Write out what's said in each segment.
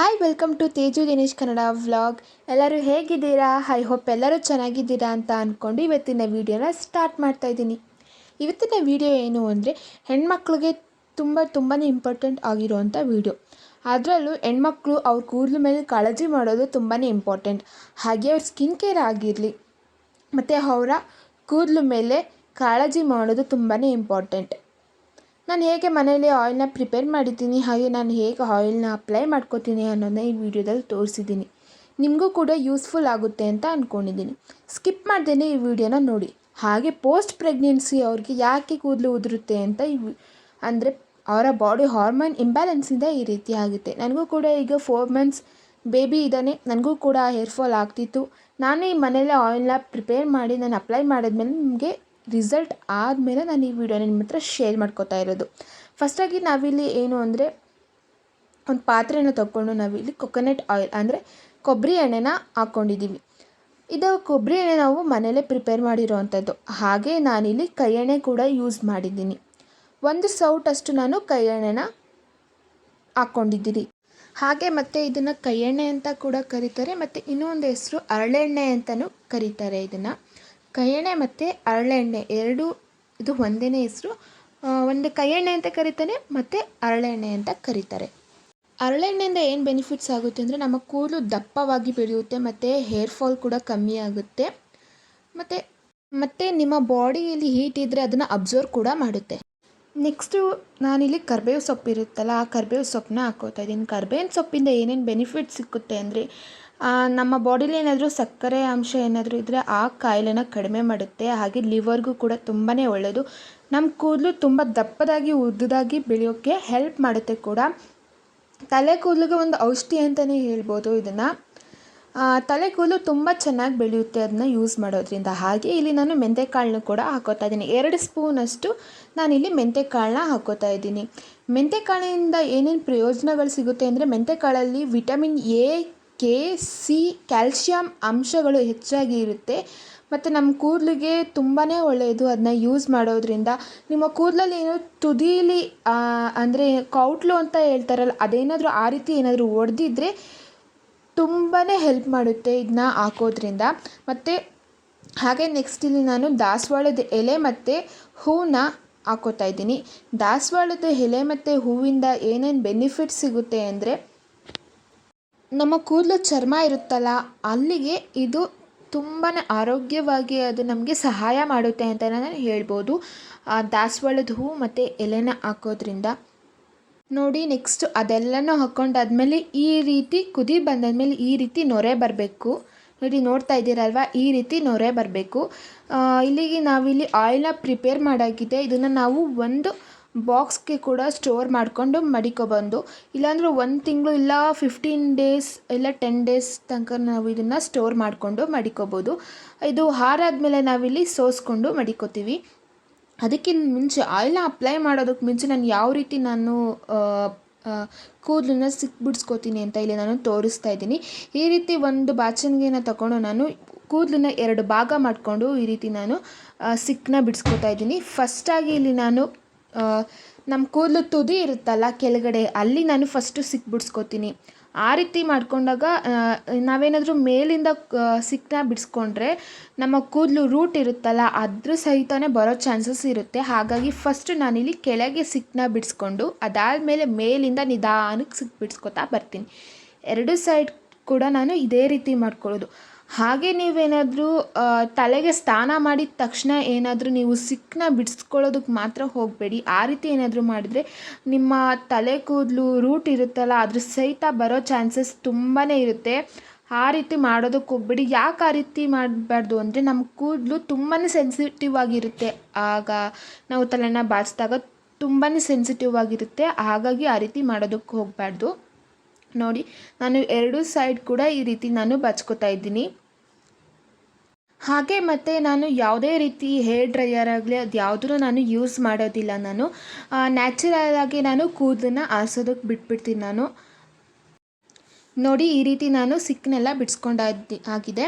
Hi, welcome to Teju Dinesh Kannada vlog. ಎಲ್ಲರೂ ಹೇಗಿದ್ದೀರಾ? I hope ಎಲ್ಲರೂ ಚೆನ್ನಾಗಿದ್ದೀರಾ ಅಂತ ಅಂದ್ಕೊಂಡು ಇವತ್ತಿನ ವೀಡಿಯೋನ ಸ್ಟಾರ್ಟ್ ಮಾಡ್ತಾ ಇದ್ದೀನಿ. ಇವತ್ತಿನ ವಿಡಿಯೋ ಏನು ಅಂದರೆ, ಹೆಣ್ಮಕ್ಳಿಗೆ ತುಂಬ ತುಂಬಾ ಇಂಪಾರ್ಟೆಂಟ್ ಆಗಿರುವಂಥ ವೀಡಿಯೋ. ಅದರಲ್ಲೂ ಹೆಣ್ಮಕ್ಳು ಅವ್ರ ಕೂದಲು ಮೇಲೆ ಕಾಳಜಿ ಮಾಡೋದು ತುಂಬಾ ಇಂಪಾರ್ಟೆಂಟ್ ಹಾಗೆ ಅವ್ರ ಸ್ಕಿನ್ ಕೇರ್ ಆಗಿರಲಿ, ಮತ್ತು ಅವರ ಕೂದಲು ಮೇಲೆ ಕಾಳಜಿ ಮಾಡೋದು ತುಂಬಾ ಇಂಪಾರ್ಟೆಂಟ್ ನಾನು ಹೇಗೆ ಮನೆಯಲ್ಲಿ ಆಯಿಲ್ನ ಪ್ರಿಪೇರ್ ಮಾಡಿದ್ದೀನಿ, ಹಾಗೆ ನಾನು ಹೇಗೆ ಆಯಿಲ್ನ ಅಪ್ಲೈ ಮಾಡ್ಕೋತೀನಿ ಅನ್ನೋದನ್ನ ಈ ವಿಡಿಯೋದಲ್ಲಿ ತೋರಿಸಿದ್ದೀನಿ. ನಿಮಗೂ ಕೂಡ ಯೂಸ್ಫುಲ್ ಆಗುತ್ತೆ ಅಂತ ಅಂದ್ಕೊಂಡಿದ್ದೀನಿ ಸ್ಕಿಪ್ ಮಾಡ್ದೇ ಈ ವಿಡಿಯೋನ ನೋಡಿ. ಹಾಗೆ ಪೋಸ್ಟ್ ಪ್ರೆಗ್ನೆನ್ಸಿ ಅವ್ರಿಗೆ ಯಾಕೆ ಕೂದಲು ಉದುರುತ್ತೆ ಅಂತ ಈ ಅಂದರೆ ಅವರ ಬಾಡಿ ಹಾರ್ಮೋನ್ ಇಂಬ್ಯಾಲೆನ್ಸಿಂದ ಈ ರೀತಿ ಆಗುತ್ತೆ. ನನಗೂ ಕೂಡ ಈಗ ಫೋರ್ ಮಂತ್ಸ್ ಬೇಬಿ ಇದ್ದಾನೆ. ನನಗೂ ಕೂಡ ಹೇರ್ ಫಾಲ್ ಆಗ್ತಿತ್ತು. ನಾನು ಈ ಮನೇಲೆ ಆಯಿಲ್ನ ಪ್ರಿಪೇರ್ ಮಾಡಿ, ನಾನು ಅಪ್ಲೈ ಮಾಡಿದ್ಮೇಲೆ ನಿಮಗೆ ರಿಸಲ್ಟ್ ಆದಮೇಲೆ ನಾನು ಈ ವಿಡಿಯೋನ ನಿಮ್ಮ ಹತ್ರ ಶೇರ್ ಮಾಡ್ಕೋತಾ ಇರೋದು. ಫಸ್ಟಾಗಿ ನಾವಿಲ್ಲಿ ಏನು ಅಂದರೆ, ಒಂದು ಪಾತ್ರೆನ ತಗೊಂಡು ನಾವಿಲ್ಲಿ ಕೊಕೊನಟ್ ಆಯಿಲ್ ಅಂದರೆ ಕೊಬ್ಬರಿ ಎಣ್ಣೆನ ಹಾಕ್ಕೊಂಡಿದ್ದೀವಿ ಇದು ಕೊಬ್ಬರಿ ಎಣ್ಣೆ ನಾವು ಮನೇಲೇ ಪ್ರಿಪೇರ್ ಮಾಡಿರೋವಂಥದ್ದು ಹಾಗೆ ನಾನಿಲ್ಲಿ ಕೈ ಎಣ್ಣೆ ಕೂಡ ಯೂಸ್ ಮಾಡಿದ್ದೀನಿ. ಒಂದು ಸೌಟಷ್ಟು ನಾನು ಕೈ ಎಣ್ಣೆನ ಹಾಕ್ಕೊಂಡಿದ್ದೀನಿ ಹಾಗೆ ಮತ್ತು ಇದನ್ನು ಕೈ ಎಣ್ಣೆ ಅಂತ ಕೂಡ ಕರೀತಾರೆ, ಮತ್ತು ಇನ್ನೊಂದು ಹೆಸರು ಹರಳೆಣ್ಣೆ ಅಂತಲೂ ಕರೀತಾರೆ ಇದನ್ನು. ಕೈಯೆಣ್ಣೆ ಮತ್ತು ಹರಳೆಣ್ಣೆ ಎರಡು ಇದು ಒಂದೇ ಹೆಸರು. ಒಂದು ಕೈಯೆಣ್ಣೆ ಅಂತ ಕರೀತಾರೆ, ಮತ್ತು ಹರಳೆಣ್ಣೆ ಅಂತ ಕರೀತಾರೆ. ಹರಳೆಣ್ಣೆಯಿಂದ ಏನು ಬೆನಿಫಿಟ್ಸ್ ಆಗುತ್ತೆ ಅಂದರೆ ನಮ್ಮ ಕೂದಲು ದಪ್ಪವಾಗಿ ಬೆಳೆಯುತ್ತೆ, ಮತ್ತು ಹೇರ್ ಫಾಲ್ ಕೂಡ ಕಮ್ಮಿ ಆಗುತ್ತೆ. ಮತ್ತು ಮತ್ತು ನಿಮ್ಮ ಬಾಡಿಯಲ್ಲಿ ಹೀಟ್ ಇದ್ದರೆ ಅದನ್ನು ಅಬ್ಸರ್ವ್ ಕೂಡ ಮಾಡುತ್ತೆ. ನೆಕ್ಸ್ಟು ನಾನಿಲ್ಲಿ ಕರ್ಬೇವು ಸೊಪ್ಪು ಇರುತ್ತಲ್ಲ, ಆ ಕರ್ಬೇವು ಸೊಪ್ಪನ್ನ ಹಾಕೋತಾ ಇದ್ದೀನಿ. ಕರ್ಬೇವಿನ ಸೊಪ್ಪಿಂದ ಏನೇನು ಬೆನಿಫಿಟ್ ಸಿಕ್ಕುತ್ತೆ ಅಂದರೆ ನಮ್ಮ ಬಾಡಿಲಿ ಏನಾದರೂ ಸಕ್ಕರೆ ಅಂಶ ಏನಾದರೂ ಇದ್ದರೆ ಆ ಕಾಯಿಲೆನ ಕಡಿಮೆ ಮಾಡುತ್ತೆ. ಹಾಗೆ ಲಿವರ್ಗೂ ಕೂಡ ತುಂಬಾ ಒಳ್ಳೆಯದು ನಮ್ಮ ಕೂದಲು ತುಂಬ ದಪ್ಪದಾಗಿ, ಉದ್ದದಾಗಿ ಬೆಳೆಯೋಕ್ಕೆ ಹೆಲ್ಪ್ ಮಾಡುತ್ತೆ ಕೂಡ. ತಲೆ ಕೂದಲಿಗೆ ಒಂದು ಔಷಧಿ ಅಂತಲೇ ಹೇಳ್ಬೋದು ಇದನ್ನು. ತಲೆ ಕೂದಲು ತುಂಬ ಚೆನ್ನಾಗಿ ಬೆಳೆಯುತ್ತೆ ಅದನ್ನ ಯೂಸ್ ಮಾಡೋದ್ರಿಂದ. ಹಾಗೆ ಇಲ್ಲಿ ನಾನು ಮೆಂತೆಕಾಳನ್ನು ಕೂಡ ಹಾಕೋತಾ ಇದ್ದೀನಿ. ಎರಡು ಸ್ಪೂನಷ್ಟು ನಾನಿಲ್ಲಿ ಮೆಂತೆಕಾಳನ್ನ ಹಾಕೋತಾ ಇದ್ದೀನಿ. ಮೆಂತೆಕಾಳಿನಿಂದ ಏನೇನು ಪ್ರಯೋಜನಗಳು ಸಿಗುತ್ತೆ ಅಂದರೆ ಮೆಂತೆಕಾಳಲ್ಲಿ vitamin A K C calcium ಅಂಶಗಳು ಹೆಚ್ಚಾಗಿ ಇರುತ್ತೆ. ಮತ್ತು ನಮ್ಮ ಕೂದಲಿಗೆ ತುಂಬಾ ಒಳ್ಳೆಯದು ಅದನ್ನ ಯೂಸ್ ಮಾಡೋದ್ರಿಂದ. ನಿಮ್ಮ ಕೂದಲಲ್ಲಿ ಏನೋ ತುದೀಲಿ ಅಂದರೆ ಕೌಟ್ಲು ಅಂತ ಹೇಳ್ತಾರಲ್ಲ, ಅದೇನಾದರೂ ಆ ರೀತಿ ಏನಾದರೂ ಒಡೆದಿದ್ರೆ ತುಂಬಾ ಹೆಲ್ಪ್ ಮಾಡುತ್ತೆ ಇದನ್ನ ಹಾಕೋದ್ರಿಂದ. ಮತ್ತು ಹಾಗೆ ನೆಕ್ಸ್ಟ್ ಇಲ್ಲಿ ನಾನು ದಾಸವಾಳದ ಎಲೆ ಮತ್ತು ಹೂವನ್ನ ಹಾಕೋತಾ ಇದ್ದೀನಿ. ದಾಸವಾಳದ ಎಲೆ ಮತ್ತು ಹೂವಿಂದ ಏನೇನು ಬೆನಿಫಿಟ್ ಸಿಗುತ್ತೆ ಅಂದರೆ ನಮ್ಮ ಕೂದಲು ಚರ್ಮ ಇರುತ್ತಲ್ಲ, ಅಲ್ಲಿಗೆ ಇದು ತುಂಬಾ ಆರೋಗ್ಯವಾಗಿ ಅದು ನಮಗೆ ಸಹಾಯ ಮಾಡುತ್ತೆ ಅಂತ ನಾನು ಹೇಳ್ಬೋದು. ದಾಸವಾಳದ ಹೂವು ಮತ್ತು ಎಲೆನ ಹಾಕೋದ್ರಿಂದ. ನೋಡಿ ನೆಕ್ಸ್ಟ್ ಅದೆಲ್ಲನೂ ಹಾಕ್ಕೊಂಡಾದ್ಮೇಲೆ ಈ ರೀತಿ ಕುದಿ ಬಂದಾದ್ಮೇಲೆ ಈ ರೀತಿ ನೊರೆ ಬರಬೇಕು. ನೋಡಿ, ನೋಡ್ತಾ ಇದ್ದೀರಲ್ವ? ಈ ರೀತಿ ನೊರೆ ಬರಬೇಕು. ಇಲ್ಲಿಗೆ ನಾವಿಲ್ಲಿ ಆಯಿಲ್ನ ಪ್ರಿಪೇರ್ ಮಾಡಾಗಿದೆ. ಇದನ್ನು ನಾವು ಒಂದು ಬಾಕ್ಸ್ಗೆ ಕೂಡ ಸ್ಟೋರ್ ಮಾಡಿಕೊಂಡು ಮಡಿಕೊಬಂದು. ಇಲ್ಲಾಂದರೆ ಒಂದು ತಿಂಗಳು ಇಲ್ಲ ಫಿಫ್ಟೀನ್ ಡೇಸ್ ಇಲ್ಲ ಟೆನ್ ಡೇಸ್ ತನಕ ನಾವು ಇದನ್ನು ಸ್ಟೋರ್ ಮಾಡಿಕೊಂಡು ಮಡಿಕೋಬೋದು. ಇದು ಹಾರಾದಮೇಲೆ ನಾವಿಲ್ಲಿ ಸೋಸ್ಕೊಂಡು ಮಡಿಕೋತೀವಿ. ಅದಕ್ಕಿಂತ ಮುಂಚೆ ಆಯಿಲ್ನ ಅಪ್ಲೈ ಮಾಡೋದಕ್ಕೆ ಮುಂಚೆ ನಾನು ಯಾವ ರೀತಿ ನಾನು ಕೂದಲನ್ನ ಸಿಕ್ಬಿಡ್ಸ್ಕೋತೀನಿ ಅಂತ ಇಲ್ಲಿ ನಾನು ತೋರಿಸ್ತಾ ಇದ್ದೀನಿ. ಈ ರೀತಿ ಒಂದು ಬಾಚಣಿಗೆನ ತಗೊಂಡು ನಾನು ಕೂದಲನ್ನ ಎರಡು ಭಾಗ ಮಾಡಿಕೊಂಡು ಈ ರೀತಿ ನಾನು ಸಿಕ್ಕನ್ನ ಬಿಡಿಸ್ಕೋತಾ ಇದ್ದೀನಿ. ಫಸ್ಟಾಗಿ ಇಲ್ಲಿ ನಾನು ನಮ್ಮ ಕೂದಲು ತುದಿ ಇರುತ್ತಲ್ಲ ಕೆಳಗಡೆ, ಅಲ್ಲಿ ನಾನು ಫಸ್ಟು ಸಿಕ್ಬಿಡ್ಸ್ಕೋತೀನಿ ಆ ರೀತಿ ಮಾಡಿಕೊಂಡಾಗ ನಾವೇನಾದರೂ ಮೇಲಿಂದ ಸಿಕ್ಕನ್ನ ಬಿಡಿಸ್ಕೊಂಡ್ರೆ ನಮ್ಮ ಕೂದಲು ರೂಟ್ ಇರುತ್ತಲ್ಲ, ಅದ್ರ ಸಹಿತನೇ ಬರೋ ಚಾನ್ಸಸ್ ಇರುತ್ತೆ. ಹಾಗಾಗಿ ಫಸ್ಟ್ ನಾನಿಲ್ಲಿ ಕೆಳಗೆ ಸಿಕ್ಕನ್ನ ಬಿಡಿಸ್ಕೊಂಡು, ಅದಾದಮೇಲೆ ಮೇಲಿಂದ ನಿಧಾನಕ್ಕೆ ಸಿಕ್ ಬಿಡಿಸ್ಕೊತಾ ಬರ್ತೀನಿ. ಎರಡು ಸೈಡ್ ಕೂಡ ನಾನು ಇದೇ ರೀತಿ ಮಾಡ್ಕೊಳ್ಳೋದು. ಹಾಗೆ ನೀವೇನಾದರೂ ತಲೆಗೆ ಸ್ನಾನ ಮಾಡಿದ ತಕ್ಷಣ ಏನಾದರೂ ನೀವು ಸಿಕ್ಕನ್ನ ಬಿಡಿಸ್ಕೊಳ್ಳೋದಕ್ಕೆ ಮಾತ್ರ ಹೋಗಬೇಡಿ. ಆ ರೀತಿ ಏನಾದರೂ ಮಾಡಿದರೆ ನಿಮ್ಮ ತಲೆ ಕೂದಲು ರೂಟ್ ಇರುತ್ತಲ್ಲ, ಅದ್ರ ಸಹಿತ ಬರೋ ಚಾನ್ಸಸ್ ತುಂಬಾ ಇರುತ್ತೆ. ಆ ರೀತಿ ಮಾಡೋದಕ್ಕೆ ಹೋಗ್ಬೇಡಿ. ಯಾಕೆ ಆ ರೀತಿ ಮಾಡಬಾರ್ದು ಅಂದರೆ ನಮ್ಮ ಕೂದಲು ತುಂಬಾ ಸೆನ್ಸಿಟಿವ್ ಆಗಿರುತ್ತೆ. ಆಗ ನಾವು ತಲೆನ ಬಾಚಿದಾಗ ತುಂಬಾ ಸೆನ್ಸಿಟಿವ್ ಆಗಿರುತ್ತೆ. ಹಾಗಾಗಿ ಆ ರೀತಿ ಮಾಡೋದಕ್ಕೆ ಹೋಗಬಾರ್ದು. ನೋಡಿ, ನಾನು ಎರಡು ಸೈಡ್ ಕೂಡ ಈ ರೀತಿ ನಾನು ಬಚ್ಕೋತಾ ಇದ್ದೀನಿ. ಹಾಗೆ ಮತ್ತು ನಾನು ಯಾವುದೇ ರೀತಿ ಹೇರ್ ಡ್ರೈಯರ್ ಆಗಲಿ ಅದು ಯಾವುದೂ ನಾನು ಯೂಸ್ ಮಾಡೋದಿಲ್ಲ ನಾನು. ನ್ಯಾಚುರಲಾಗಿ ನಾನು ಕೂದಲನ್ನು ಆರಿಸೋದಕ್ಕೆ ಬಿಟ್ಬಿಡ್ತೀನಿ ನಾನು. ನೋಡಿ, ಈ ರೀತಿ ನಾನು ಸಿಕ್ಕನೆಲ್ಲ ಬಿಡಿಸ್ಕೊಂಡಾದ ಆಗಿದೆ.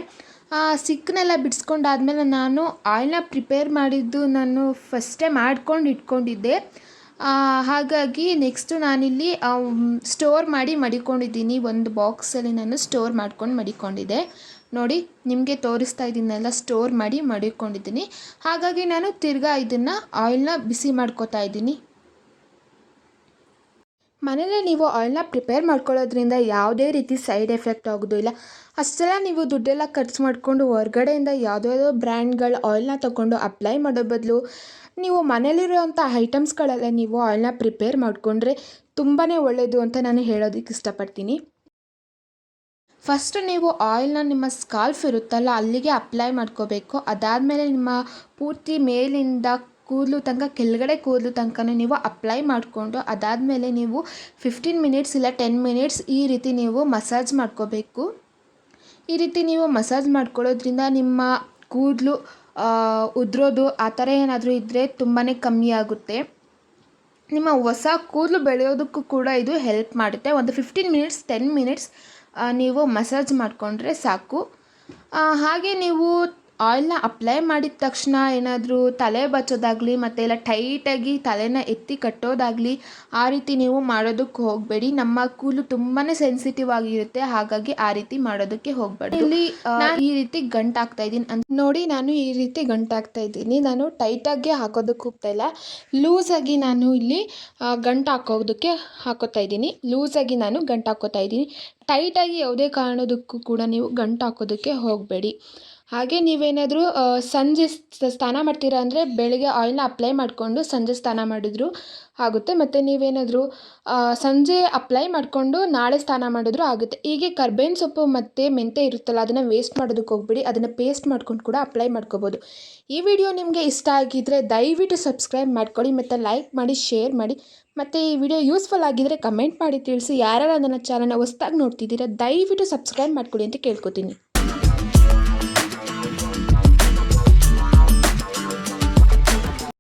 ಸಿಕ್ಕನ್ನೆಲ್ಲ ಬಿಡಿಸ್ಕೊಂಡಾದ್ಮೇಲೆ ನಾನು ಆಯಿಲ್ನ ಪ್ರಿಪೇರ್ ಮಾಡಿದ್ದು ನಾನು ಫಸ್ಟೇ ಮಾಡ್ಕೊಂಡು ಇಟ್ಕೊಂಡಿದ್ದೆ. ಹಾಗಾಗಿ ನೆಕ್ಸ್ಟು ನಾನಿಲ್ಲಿ ಸ್ಟೋರ್ ಮಾಡಿ ಮಡಿಕೊಂಡಿದ್ದೀನಿ. ಒಂದು ಬಾಕ್ಸಲ್ಲಿ ನಾನು ಸ್ಟೋರ್ ಮಾಡ್ಕೊಂಡು ಮಡಿಕೊಂಡಿದ್ದೆ. ನೋಡಿ, ನಿಮಗೆ ತೋರಿಸ್ತಾ ಇದನ್ನೆಲ್ಲ ಸ್ಟೋರ್ ಮಾಡಿ ಮಡಿಕೊಂಡಿದ್ದೀನಿ ಹಾಗಾಗಿ ನಾನು ತಿರ್ಗಾ ಇದನ್ನು ಆಯಿಲ್ನ ಬಿಸಿ ಮಾಡ್ಕೋತಾ ಇದ್ದೀನಿ. ಮನೆಯಲ್ಲೇ ನೀವು ಆಯಿಲ್ನ ಪ್ರಿಪೇರ್ ಮಾಡ್ಕೊಳ್ಳೋದ್ರಿಂದ ಯಾವುದೇ ರೀತಿ ಸೈಡ್ ಎಫೆಕ್ಟ್ ಆಗೋದಿಲ್ಲ ಅಷ್ಟೆಲ್ಲ ನೀವು ದುಡ್ಡೆಲ್ಲ ಖರ್ಚು ಮಾಡಿಕೊಂಡು ಹೊರಗಡೆಯಿಂದ ಯಾವುದ್ಯಾವುದೋ ಬ್ರ್ಯಾಂಡ್ಗಳು ಆಯಿಲ್ನ ತೊಗೊಂಡು ಅಪ್ಲೈ ಮಾಡೋ ಬದಲು ನೀವು ಮನೇಲಿರುವಂಥ ಐಟಮ್ಸ್ಗಳಲ್ಲೇ ನೀವು ಆಯಿಲ್ನ ಪ್ರಿಪೇರ್ ಮಾಡಿಕೊಂಡ್ರೆ ತುಂಬಾ ಒಳ್ಳೆಯದು ಅಂತ ನಾನು ಹೇಳೋದಕ್ಕೆ ಇಷ್ಟಪಡ್ತೀನಿ. ಫಸ್ಟ್ ನೀವು ಆಯಿಲ್ನ ನಿಮ್ಮ ಸ್ಕಾಲ್ಫ್ ಇರುತ್ತಲ್ಲ, ಅಲ್ಲಿಗೆ ಅಪ್ಲೈ ಮಾಡ್ಕೋಬೇಕು. ಅದಾದಮೇಲೆ ನಿಮ್ಮ ಪೂರ್ತಿ ಮೇಲಿಂದ ಕೂದಲು ತನಕ, ಕೆಳಗಡೆ ಕೂದಲು ತನಕನೂ ನೀವು ಅಪ್ಲೈ ಮಾಡಿಕೊಂಡು, ಅದಾದಮೇಲೆ ನೀವು ಫಿಫ್ಟೀನ್ ಮಿನಿಟ್ಸ್ ಇಲ್ಲ ಟೆನ್ ಮಿನಿಟ್ಸ್ ಈ ರೀತಿ ನೀವು ಮಸಾಜ್ ಮಾಡ್ಕೋಬೇಕು. ಈ ರೀತಿ ನೀವು ಮಸಾಜ್ ಮಾಡ್ಕೊಳ್ಳೋದ್ರಿಂದ ನಿಮ್ಮ ಕೂದಲು ಉದ್ರೋದು, ಆ ಥರ ಏನಾದರೂ ಇದ್ದರೆ ತುಂಬಾ ಕಮ್ಮಿ ಆಗುತ್ತೆ. ನಿಮ್ಮ ಹೊಸ ಕೂದಲು ಬೆಳೆಯೋದಕ್ಕೂ ಕೂಡ ಇದು ಹೆಲ್ಪ್ ಮಾಡುತ್ತೆ. ಒಂದು ಫಿಫ್ಟೀನ್ ಮಿನಿಟ್ಸ್ ಟೆನ್ ಮಿನಿಟ್ಸ್ ನೀವು ಮಸಾಜ್ ಮಾಡಿಕೊಂಡ್ರೆ ಸಾಕು. ಹಾಗೆ ನೀವು ಆಯಿಲ್ನ ಅಪ್ಲೈ ಮಾಡಿದ ತಕ್ಷಣ ಏನಾದರೂ ತಲೆ ಬಚ್ಚೋದಾಗಲಿ ಮತ್ತು ಇಲ್ಲ ಟೈಟಾಗಿ ತಲೆನ ಎತ್ತಿ ಕಟ್ಟೋದಾಗಲಿ ಆ ರೀತಿ ನೀವು ಮಾಡೋದಕ್ಕೆ ಹೋಗಬೇಡಿ. ನಮ್ಮ ಕೂದಲು ತುಂಬಾ ಸೆನ್ಸಿಟಿವ್ ಆಗಿರುತ್ತೆ. ಹಾಗಾಗಿ ಆ ರೀತಿ ಮಾಡೋದಕ್ಕೆ ಹೋಗಬೇಡಿ. ಇಲ್ಲಿ ಈ ರೀತಿ ಗಂಟಾಗ್ತಾ ಇದ್ದೀನಿ. ಅಂತ ನೋಡಿ ನಾನು ಈ ರೀತಿ ಗಂಟಾಗ್ತಾ ಇದ್ದೀನಿ. ನಾನು ಟೈಟಾಗಿ ಹಾಕೋದಕ್ಕೆ ಹೋಗ್ತಾ ಇಲ್ಲ. ಲೂಸಾಗಿ ನಾನು ಇಲ್ಲಿ ಗಂಟು ಹಾಕೋದಕ್ಕೆ ಹಾಕೋತಾ ಇದ್ದೀನಿ. ಲೂಸಾಗಿ ನಾನು ಗಂಟು ಹಾಕೋತಾ ಇದ್ದೀನಿ. ಟೈಟಾಗಿ ಯಾವುದೇ ಕಾರಣದಕ್ಕೂ ಕೂಡ ನೀವು ಗಂಟು ಹಾಕೋದಕ್ಕೆ ಹೋಗಬೇಡಿ. ಹಾಗೆ ನೀವೇನಾದರೂ ಸಂಜೆ ಸ್ನಾನ ಮಾಡ್ತೀರಾ ಅಂದರೆ ಬೆಳಗ್ಗೆ ಆಯಿಲ್ನ ಅಪ್ಲೈ ಮಾಡಿಕೊಂಡು ಸಂಜೆ ಸ್ನಾನ ಮಾಡಿದ್ರು ಆಗುತ್ತೆ. ಮತ್ತು ನೀವೇನಾದರೂ ಸಂಜೆ ಅಪ್ಲೈ ಮಾಡಿಕೊಂಡು ನಾಳೆ ಸ್ನಾನ ಮಾಡಿದ್ರು ಆಗುತ್ತೆ. ಹೀಗೆ ಕರ್ಬೇವಿನ ಸೊಪ್ಪು ಮತ್ತು ಮೆಂತ್ಯ ಇರುತ್ತಲ್ಲ, ಅದನ್ನು ವೇಸ್ಟ್ ಮಾಡೋದಕ್ಕೆ ಹೋಗ್ಬೇಡಿ. ಅದನ್ನು ಪೇಸ್ಟ್ ಮಾಡ್ಕೊಂಡು ಕೂಡ ಅಪ್ಲೈ ಮಾಡ್ಕೋಬೋದು. ಈ ವಿಡಿಯೋ ನಿಮಗೆ ಇಷ್ಟ ಆಗಿದ್ದರೆ ದಯವಿಟ್ಟು ಸಬ್ಸ್ಕ್ರೈಬ್ ಮಾಡ್ಕೊಳ್ಳಿ ಮತ್ತು ಲೈಕ್ ಮಾಡಿ ಶೇರ್ ಮಾಡಿ. ಮತ್ತು ಈ ವಿಡಿಯೋ ಯೂಸ್ಫುಲ್ ಆಗಿದ್ದರೆ ಕಮೆಂಟ್ ಮಾಡಿ ತಿಳಿಸಿ. ಯಾರ್ಯಾರು ನನ್ನ ಚಾನಲ್ನ ಹೊಸ್ದಾಗಿ ನೋಡ್ತಿದ್ದೀರಾ, ದಯವಿಟ್ಟು ಸಬ್ಸ್ಕ್ರೈಬ್ ಮಾಡ್ಕೊಳ್ಳಿ ಅಂತ ಕೇಳ್ಕೊತೀನಿ.